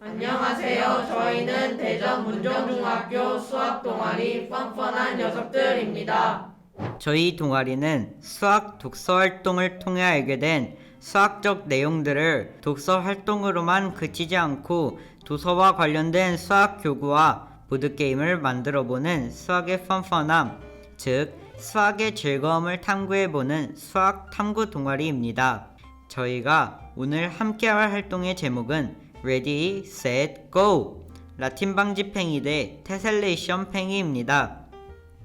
안녕하세요. 저희는 대전 문정중학교 수학 동아리 뻔뻔한 녀석들입니다. 저희 동아리는 수학 독서 활동을 통해 알게 된 수학적 내용들을 독서 활동으로만 그치지 않고 도서와 관련된 수학 교구와 보드게임을 만들어 보는 수학의 펀펀함, 즉 수학의 즐거움을 탐구해 보는 수학 탐구 동아리입니다. 저희가 오늘 함께 할 활동의 제목은 Ready, Set, Go! 라틴 방지 팽이 대 테셀레이션 팽이입니다.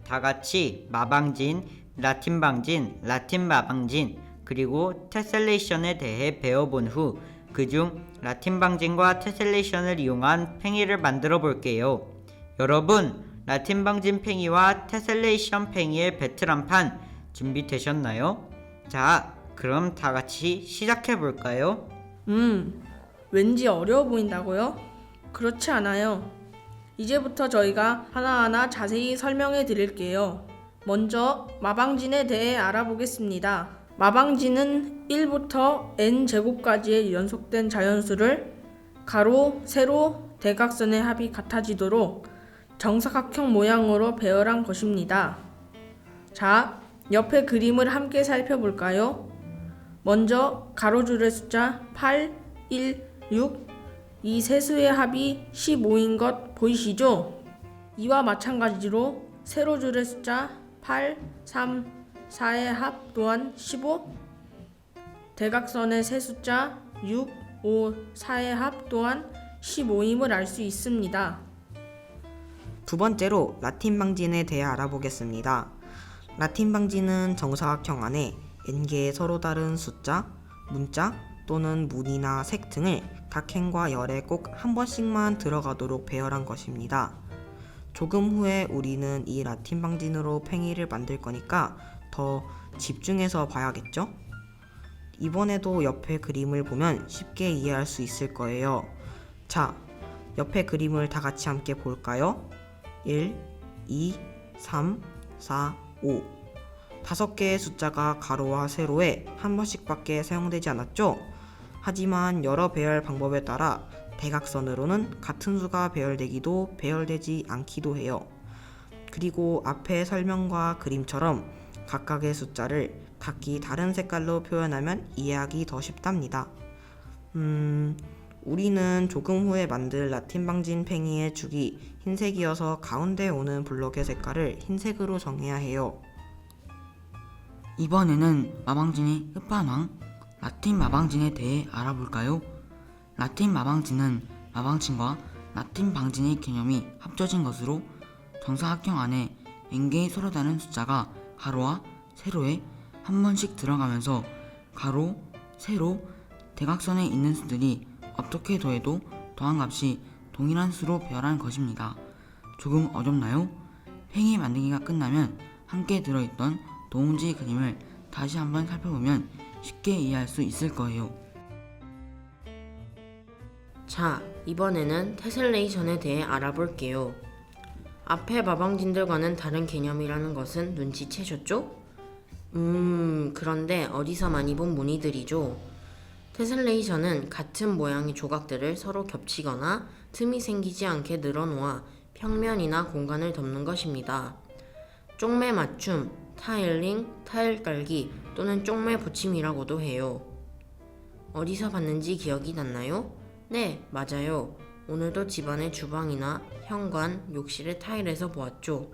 다 같이 마방진, 라틴 방진, 라틴 마방진, 그리고 테셀레이션에 대해 배워본 후 그중 라틴 방진과 테셀레이션을 이용한 팽이를 만들어 볼게요. 여러분, 라틴 방진 팽이와 테셀레이션 팽이의 배틀 한판 준비되셨나요? 자, 그럼 다 같이 시작해 볼까요? 음, 왠지 어려워 보인다고요? 그렇지 않아요. 이제부터 저희가 하나하나 자세히 설명해 드릴게요. 먼저 마방진에 대해 알아보겠습니다. 마방진은 1부터 n 제곱까지의 연속된 자연수를 가로, 세로, 대각선의 합이 같아지도록 정사각형 모양으로 배열한 것입니다. 자, 옆에 그림을 함께 살펴볼까요? 먼저 가로줄의 숫자 8, 1, 6, 이 세 수의 합이 15인 것 보이시죠? 이와 마찬가지로 세로줄의 숫자 8, 3, 4의 합 또한 15, 대각선의 세 숫자 6, 5, 4의 합 또한 15임을 알 수 있습니다. 두 번째로 라틴 방진에 대해 알아보겠습니다. 라틴 방진은 정사각형 안에 n개의 서로 다른 숫자, 문자 또는 문이나 색 등을 각 행과 열에 꼭 한 번씩만 들어가도록 배열한 것입니다. 조금 후에 우리는 이 라틴 방진으로 팽이를 만들 거니까 더 집중해서 봐야겠죠? 이번에도 옆에 그림을 보면 쉽게 이해할 수 있을 거예요. 자, 옆에 그림을 다 같이 함께 볼까요? 1, 2, 3, 4, 5. 다섯 개의 숫자가 가로와 세로에 한 번씩밖에 사용되지 않았죠? 하지만 여러 배열 방법에 따라 대각선으로는 같은 수가 배열되기도 배열되지 않기도 해요. 그리고 앞의 설명과 그림처럼 각각의 숫자를 각기 다른 색깔로 표현하면 이해하기 더 쉽답니다. 음, 우리는 조금 후에 만들 라틴 방진 팽이의 축이 흰색이어서 가운데 오는 블록의 색깔을 흰색으로 정해야 해요. 이번에는 마방진의 끝판왕 라틴 마방진에 대해 알아볼까요? 라틴 마방진은 마방진과 라틴 방진의 개념이 합쳐진 것으로 정사각형 안에 n개의 서로 다른 숫자가 가로와 세로에 한 번씩 들어가면서 가로, 세로, 대각선에 있는 수들이 어떻게 더해도 더한 값이 동일한 수로 배열한 것입니다. 조금 어렵나요? 팽이 만들기가 끝나면 함께 들어있던 도움지 그림을 다시 한번 살펴보면 쉽게 이해할 수 있을 거예요. 자, 이번에는 테셀레이션에 대해 알아볼게요. 앞에 마방진들과는 다른 개념이라는 것은 눈치채셨죠? 음, 그런데 어디서 많이 본 무늬들이죠? 테셀레이션은 같은 모양의 조각들을 서로 겹치거나 틈이 생기지 않게 늘어놓아 평면이나 공간을 덮는 것입니다. 쪽매 맞춤, 타일링, 타일 깔기 또는 쪽매 붙임이라고도 해요. 어디서 봤는지 기억이 났나요? 네, 맞아요. 오늘도 집안의 주방이나 현관, 욕실의 타일에서 보았죠.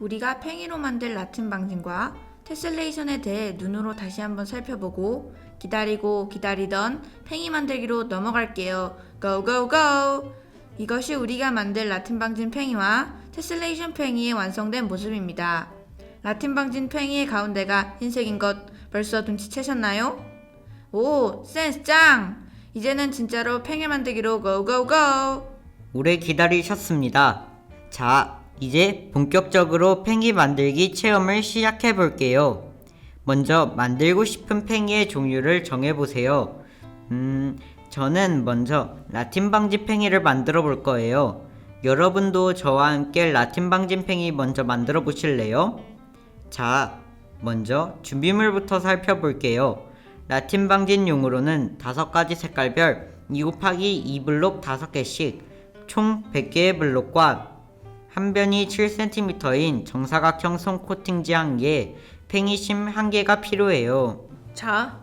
우리가 팽이로 만든 라틴 방진과 테슬레이션에 대해 눈으로 다시 한번 살펴보고 기다리고 기다리던 팽이 만들기로 넘어갈게요. Go! 이것이 우리가 만든 라틴 방진 팽이와 테슬레이션 팽이의 완성된 모습입니다. 라틴 방진 팽이의 가운데가 흰색인 것 벌써 눈치채셨나요? 오, 센스 짱! 이제는 진짜로 팽이 만들기로 go! 오래 기다리셨습니다. 자, 이제 본격적으로 팽이 만들기 체험을 시작해 볼게요. 먼저 만들고 싶은 팽이의 종류를 정해 보세요. 음, 저는 먼저 라틴 방지 팽이를 만들어 볼 거예요. 여러분도 저와 함께 라틴 방진 팽이 먼저 만들어 보실래요? 자, 먼저 준비물부터 살펴볼게요. 라틴 방진 용으로는 다섯 가지 색깔별 2 곱하기 2 블록 5개씩 총 100개의 블록과 한 변이 7cm인 정사각형 솜 코팅지 1개, 팽이심 1개가 필요해요. 자,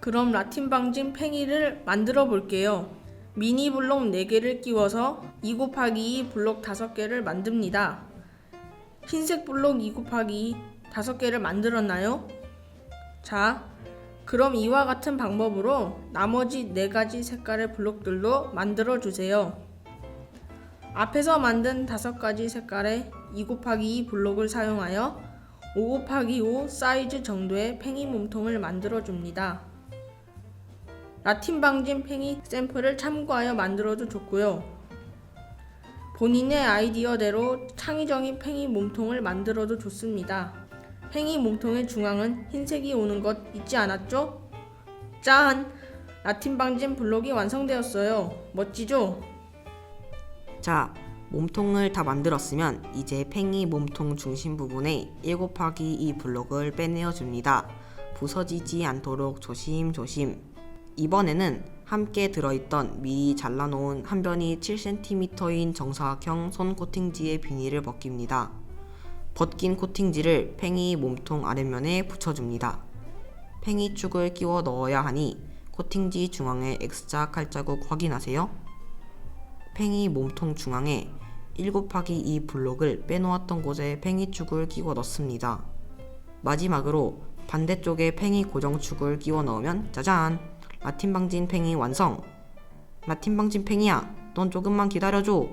그럼 라틴 방진 팽이를 만들어 볼게요. 미니 블록 4개를 끼워서 2 곱하기 2 블록 5개를 만듭니다. 흰색 블록 2 곱하기 2 5개를 만들었나요? 자, 그럼 이와 같은 방법으로 나머지 4가지 색깔의 블록들도 만들어 주세요. 앞에서 만든 5가지 색깔의 2 곱하기 2 블록을 사용하여 5 곱하기 5 사이즈 정도의 팽이 몸통을 만들어 줍니다. 라틴 방진 팽이 샘플을 참고하여 만들어도 좋고요. 본인의 아이디어대로 창의적인 팽이 몸통을 만들어도 좋습니다. 팽이 몸통의 중앙은 흰색이 오는 것 잊지 않았죠? 짠! 라틴 방진 블록이 완성되었어요. 멋지죠? 자, 몸통을 다 만들었으면 이제 팽이 몸통 중심 부분에 1 곱하기 2 블록을 빼내어 줍니다. 부서지지 않도록 조심조심. 이번에는 함께 들어있던 미리 잘라놓은 한 변이 7cm인 정사각형 손 코팅지의 비닐을 벗깁니다. 벗긴 코팅지를 팽이 몸통 아랫면에 붙여줍니다. 팽이 축을 끼워 넣어야 하니 코팅지 중앙에 X자 칼자국 확인하세요. 팽이 몸통 중앙에 1 곱하기 2 블록을 빼놓았던 곳에 팽이 축을 끼워 넣습니다. 마지막으로 반대쪽에 팽이 고정축을 끼워 넣으면 짜잔! 라틴 방진 팽이 완성! 라틴 방진 팽이야, 넌 조금만 기다려줘!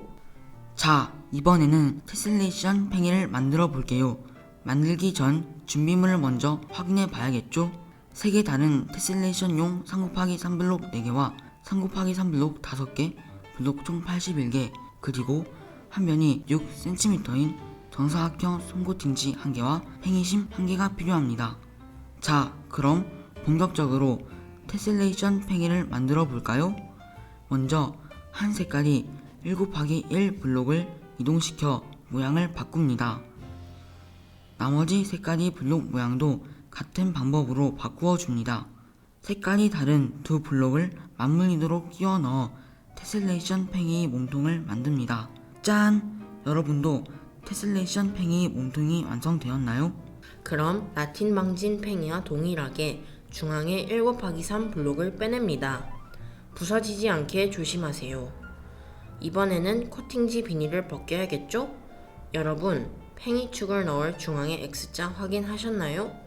자, 이번에는 테슬레이션 팽이를 만들어 볼게요. 만들기 전 준비물을 먼저 확인해 봐야겠죠? 3개 다른 테슬레이션용 3 곱하기 3블록 4개와 3 곱하기 3블록 5개, 블록 총 81개, 그리고 한 변이 6cm인 정사각형 솜코팅지 1개와 팽이심 1개가 필요합니다. 자, 그럼 본격적으로 테슬레이션 팽이를 만들어 볼까요? 먼저 한 색깔이 1 곱하기 1 블록을 이동시켜 모양을 바꿉니다. 나머지 색깔이 블록 모양도 같은 방법으로 바꾸어 줍니다. 색깔이 다른 두 블록을 맞물리도록 끼워 넣어 테슬레이션 팽이 몸통을 만듭니다. 짠! 여러분도 테슬레이션 팽이 몸통이 완성되었나요? 그럼 라틴 방진 팽이와 동일하게 중앙에 1 곱하기 3 블록을 빼냅니다. 부서지지 않게 조심하세요. 이번에는 코팅지 비닐을 벗겨야겠죠? 여러분, 팽이축을 넣을 중앙의 X자 확인하셨나요?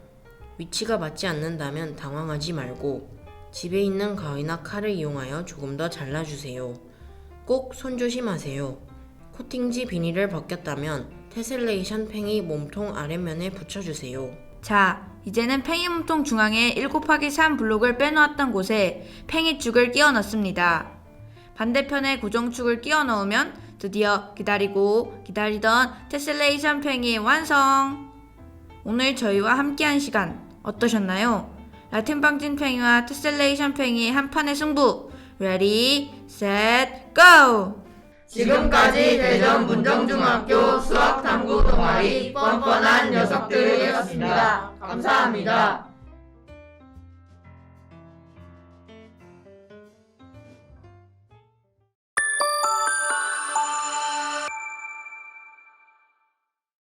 위치가 맞지 않는다면 당황하지 말고 집에 있는 가위나 칼을 이용하여 조금 더 잘라주세요. 꼭 손 조심하세요. 코팅지 비닐을 벗겼다면 테슬레이션 팽이 몸통 아랫면에 붙여주세요. 자, 이제는 팽이 몸통 중앙에 1 곱하기 3 블록을 빼놓았던 곳에 팽이축을 끼워 넣습니다. 반대편에 고정축을 끼워 넣으면 드디어 기다리고 기다리던 테슬레이션 팽이 완성! 오늘 저희와 함께한 시간 어떠셨나요? 라틴 방진 팽이와 테슬레이션 팽이 한판의 승부! 레디, 셋, 고! 지금까지 대전 문정중학교 감사합니다.